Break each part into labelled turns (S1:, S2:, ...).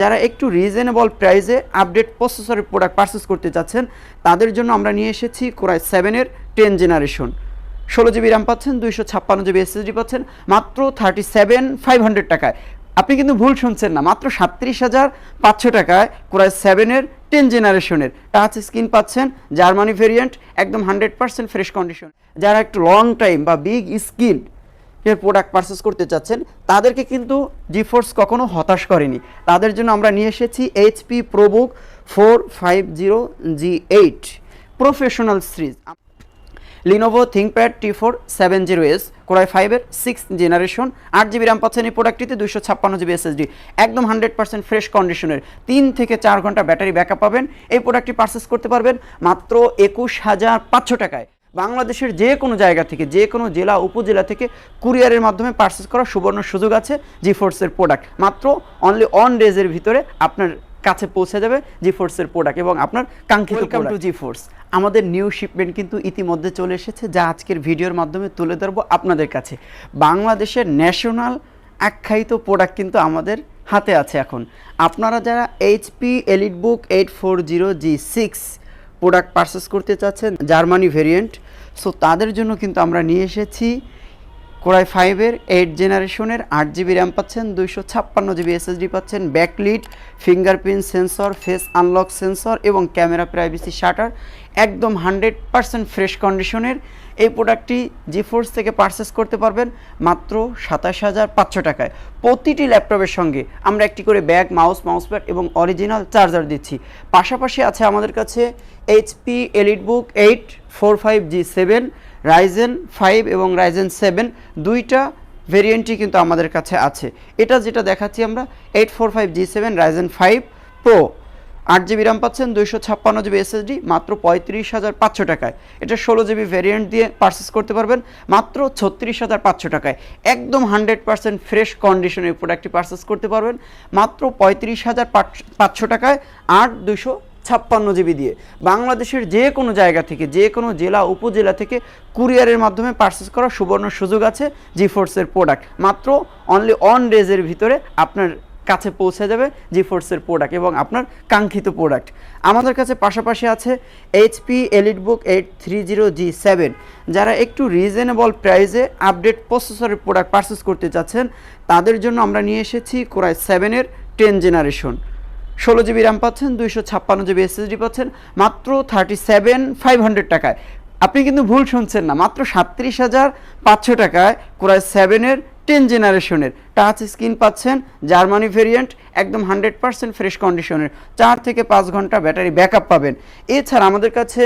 S1: যারা একটু রিজনেবল প্রাইসে আপডেট প্রসেসরের প্রোডাক্ট পারচেস করতে চাচ্ছেন তাদের জন্য আমরা নিয়ে এসেছি কোরাই সেভেনের টেন জেনারেশন ষোলো জিবি র্যাম পাচ্ছেন, দুইশো ছাপ্পান্ন জিবি এসএসডি পাচ্ছেন, মাত্র থার্টি সেভেন ফাইভ হান্ড্রেড টাকায়। আপনি কিন্তু ভুল শুনছেন না, মাত্র সাতত্রিশ হাজার পাঁচশো টাকায় কোরাই সেভেনের টেন জেনারেশনের টাচ স্ক্রিন পাচ্ছেন জার্মানি ভেরিয়েন্ট একদম হান্ড্রেড পার্সেন্ট ফ্রেশ কন্ডিশন যারা একটু লং টাইম বা বিগ স্কিল এর প্রোডাক্ট পারচেস করতে চাচ্ছেন, তাদেরকে কিন্তু জিফোর্স কখনো হতাশ করেনি। তাদের জন্য আমরা নিয়ে এসেছি HP ProBook four five zero G eight professional series Lenovo ThinkPad T four seven zero S core i ফাইভের সিক্স জেনারেশন আট জিবি র্যাম পাচ্ছেন এই প্রোডাক্টটিতে দুশো ছাপ্পান্ন জিবি এসএসডি একদম হান্ড্রেড পার্সেন্ট ফ্রেশ কন্ডিশনের তিন থেকে চার ঘণ্টা ব্যাটারি ব্যাকআপ পাবেন। এই প্রোডাক্টটি পারচেস করতে পারবেন মাত্র একুশ হাজার পাঁচশো টাকায়। বাংলাদেশের যে কোনো জায়গা থেকে যে কোনো জেলা উপজেলা থেকে কুরিয়ারের মাধ্যমে পারচেস করার সুবর্ণ সুযোগ আছে জি ফোর্সের প্রোডাক্ট মাত্র অনলি অন ডেজের ভিতরে আপনার কাছে পৌঁছে যাবে জি ফোর্সের প্রোডাক্ট এবং আপনার কাঙ্ক্ষিত ওয়েলকাম টু জি ফোর্স আমাদের নিউ শিপমেন্ট কিন্তু ইতিমধ্যে চলে এসেছে যা আজকের ভিডিওর মাধ্যমে তুলে ধরবো আপনাদের কাছে। বাংলাদেশের ন্যাশনাল আখ্যায়িত প্রোডাক্ট কিন্তু আমাদের হাতে আছে এখন। আপনারা যারা HP elite book eight four zero G six product purchase করতে চাচ্ছেন জার্মানি ভেরিয়েন্ট সো তাদের জন্য কিন্তু আমরা নিয়ে এসেছি কোরাই ফাইভের এইট জেনারেশনের আট জিবি র্যাম পাচ্ছেন, দুইশো ছাপ্পান্ন জিবি এসএসডি পাচ্ছেন, backlit, fingerprint sensor, face unlock sensor এবং ক্যামেরা প্রাইভেসি শাটার একদম হান্ড্রেড পার্সেন্ট ফ্রেশ কন্ডিশনের। এই প্রোডাক্টটি জিফোর্স থেকে পারচেস করতে পারবেন মাত্র সাতাশ হাজার পাঁচশো টাকায়। প্রতিটি ল্যাপটপের সঙ্গে আমরা একটি করে ব্যাগ, মাউস, মাউসপ্যাড এবং অরিজিনাল চার্জার দিচ্ছি। পাশাপাশি আছে আমাদের কাছে HP elite book eight, four, five, G, seven Ryzen five এবং রাইজেন সেভেন দুইটা ভেরিয়েন্টই কিন্তু আমাদের কাছে আছে। এটা যেটা দেখাচ্ছি আমরা eight four five G seven Ryzen five pro আট জিবি র্যাম পাচ্ছেন, দুইশো ছাপ্পান্ন জিবি এসএসডি মাত্র পঁয়ত্রিশ হাজার পাঁচশো টাকায়। এটা ষোলো জিবি ভেরিয়েন্ট দিয়ে পারচেস করতে পারবেন, মাত্র ছত্রিশ হাজার পাঁচশো টাকায়। একদম হান্ড্রেড পার্সেন্ট ফ্রেশ কন্ডিশনের প্রোডাক্টটি পারচেস করতে পারবেন, মাত্র পঁয়ত্রিশ হাজার পাঁচশো টাকায় আট দুশো ছাপ্পান্ন জিবি দিয়ে। বাংলাদেশের যে কোনো জায়গা থেকে, যে কোনো জেলা, উপজেলা থেকে কুরিয়ারের মাধ্যমে পারচেস করার সুবর্ণ সুযোগ আছে জি ফোর্সের প্রোডাক্ট মাত্র অনলি অন ডেজের ভিতরে আপনার কাছে পৌঁছে যাবে জি ফোর্সের প্রোডাক্ট এবং আপনার কাঙ্ক্ষিত প্রোডাক্ট আমাদের কাছে পাশাপাশি আছে HP elite book eight three zero G seven যারা একটু রিজনেবল প্রাইসে আপডেট প্রসেসরের প্রোডাক্ট পারচেস করতে চাচ্ছেন, তাদের জন্য আমরা নিয়ে এসেছি কোরাই সেভেনের টেন জেনারেশন ষোলো জিবি র্যাম পাচ্ছেন, দুইশো ছাপ্পান্ন জিবি এসএসডি পাচ্ছেন, মাত্র থার্টি সেভেন ফাইভ হান্ড্রেড টাকায়। আপনি কিন্তু ভুল শুনছেন না, মাত্র সাতত্রিশ হাজার পাঁচশো টাকায় কোরআ সেভেনের টেন জেনারেশনের টাচ স্ক্রিন পাচ্ছেন জার্মানি ভেরিয়েন্ট একদম হান্ড্রেড পার্সেন্ট ফ্রেশ কন্ডিশনের চার থেকে পাঁচ ঘণ্টা ব্যাটারি ব্যাকআপ পাবেন। এছাড়া আমাদের কাছে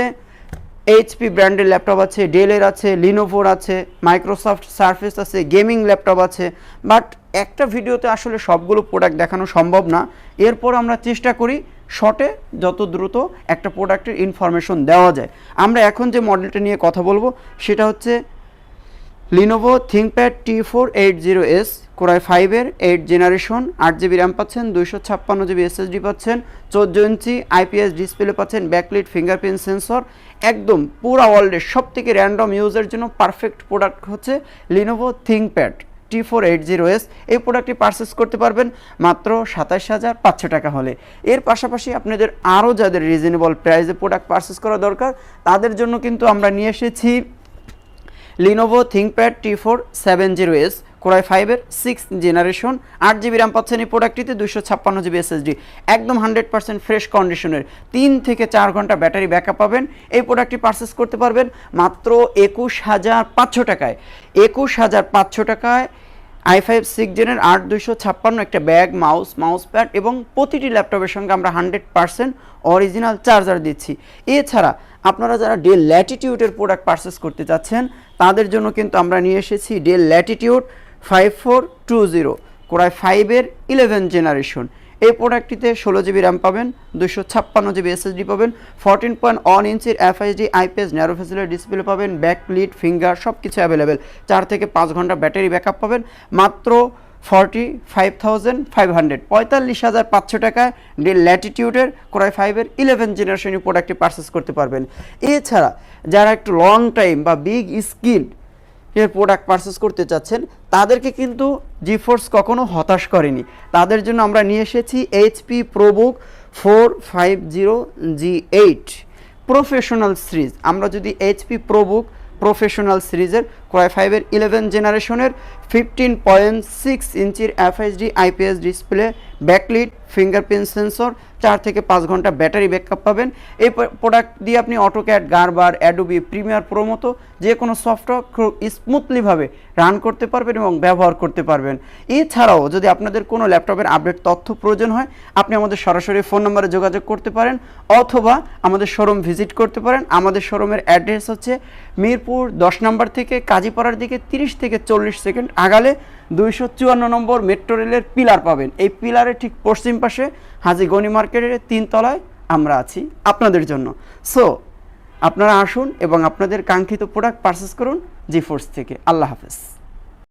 S1: এইচপি ব্র্যান্ডের ল্যাপটপ আছে ডেলের আছে লিনোভোর আছে মাইক্রোসফট সার্ফেস আছে গেমিং ল্যাপটপ আছে। বাট একটা ভিডিওতে আসলে সবগুলো প্রোডাক্ট দেখানো সম্ভব না। এরপর আমরা চেষ্টা করি শর্টে যত দ্রুত একটা প্রোডাক্টের ইনফরমেশন দেওয়া যায়। আমরা এখন যে মডেলটা নিয়ে কথা বলব, সেটা হচ্ছে Lenovo ThinkPad T four eight zero S core i ফাইভের এইট জেনারেশন আট জিবি র্যাম পাচ্ছেন, দুইশো ছাপ্পান্ন জিবি এসএসডি পাচ্ছেন, চোদ্দ ইঞ্চি আইপিএস ডিসপ্লে পাচ্ছেন ব্যাকলিট ফিঙ্গারপ্রিন্ট সেন্সর একদম পুরা ওয়ার্ল্ডের সব থেকে র্যান্ডম ইউজের জন্য পারফেক্ট প্রোডাক্ট হচ্ছে Lenovo ThinkPad T four eight zero S এই প্রোডাক্টটি পারচেস করতে পারবেন মাত্র সাতাশ হাজার পাঁচশো টাকা হলে। এর পাশাপাশি আপনাদের আরও যাদের রিজনেবল প্রাইসে প্রোডাক্ট পারচেস করা দরকার, তাদের জন্য কিন্তু আমরা নিয়ে এসেছি Lenovo ThinkPad T four seven zero S core i ফাইভের সিক্স জেনারেশন আট জিবি র্যাম পাচ্ছেন এই প্রোডাক্টটিতে দুশো ছাপ্পান্ন জিবি এসএসডি একদম হান্ড্রেড পার্সেন্ট ফ্রেশ কন্ডিশনের তিন থেকে চার ঘণ্টা ব্যাটারি ব্যাকআপ পাবেন। এই প্রোডাক্টটি পারচেস করতে পারবেন মাত্র একুশ হাজার পাঁচশো টাকায়। একুশ হাজার পাঁচশো টাকায় আই ফাইভ সিক্স জেনের আট দুশো ছাপ্পান্ন একটা ব্যাগ, মাউস মাউস প্যাড এবং প্রতিটি ল্যাপটপের সঙ্গে আমরা হান্ড্রেড পার্সেন্ট অরিজিনাল চার্জার দিচ্ছি। এছাড়া আপনারা যারা ডেল ল্যাটিটিউডের প্রোডাক্ট পারচেস করতে চাচ্ছেন তাদের জন্য কিন্তু আমরা নিয়ে এসেছি Dell Latitude five four two zero, core i ফাইভের ইলেভেন জেনারেশন। এই প্রোডাক্টটিতে ষোলো জিবি র্যাম পাবেন দুশো ছাপ্পান্ন জিবি এসএসডি পাবেন ফোরটিন পয়েন্ট ওয়ান ইঞ্চির এফআইডি আইপিএস ন্যারো ফেসিলের ডিসপ্লে পাবেন ব্যাক লিড ফিঙ্গার সব কিছু অ্যাভেলেবেল চার থেকে পাঁচ ঘণ্টা ব্যাটারি ব্যাকআপ পাবেন, মাত্র forty five thousand five hundred পঁয়তাল্লিশ হাজার পাঁচশো টাকায় ডেল ল্যাটিটিউডের কোরাই ফাইভের ইলেভেন জেনারেশনের প্রোডাক্টটি পারচেস করতে পারবেন। এছাড়া, যারা একটু লং টাইম বা বিগ স্কিল এর প্রোডাক্ট পারচেস করতে চাচ্ছেন, তাদেরকে কিন্তু জিফোর্স কখনো হতাশ করেনি। তাদের জন্য আমরা নিয়ে এসেছি HP ProBook four five zero G eight professional series আমরা যদি এইচপি প্রোবুক প্রফেশনাল সিরিজের ক্রয় ফাইভের ইলেভেন জেনারেশনের ফিফটিন পয়েন্ট সিক্স ইঞ্চির FHD IPS display backlit fingerprint sensor চার থেকে পাঁচ ঘণ্টা ব্যাটারি ব্যাকআপ পাবেন। এই প্রোডাক্ট দিয়ে আপনি AutoCAD Gerber Adobe Premiere Pro মতো যে কোনো সফটওয়্যার খুব স্মুথলিভাবে রান করতে পারবেন এবং ব্যবহার করতে পারবেন। এছাড়াও যদি আপনাদের কোনো ল্যাপটপের আপডেট তথ্য প্রয়োজন হয়, আপনি আমাদের সরাসরি ফোন নম্বরে যোগাযোগ করতে পারেন অথবা আমাদের শোরুম ভিজিট করতে পারেন। আমাদের শোরুমের অ্যাড্রেস হচ্ছে মিরপুর দশ নম্বর থেকে কাজীপাড়ার দিকে তিরিশ থেকে চল্লিশ সেকেন্ড আগালে দুইশো চুয়ান্ন নম্বর মেট্রো রেলের পিলার পাবেন। এই পিলারের ঠিক পশ্চিম পাশে হাজি গনি মার্কেটের তিনতলায় আমরা আছি আপনাদের জন্য। সো আপনারা আসুন এবং আপনাদের কাঙ্ক্ষিত প্রোডাক্ট পারচেস করুন জি ফোর্স থেকে। আল্লাহ হাফেজ।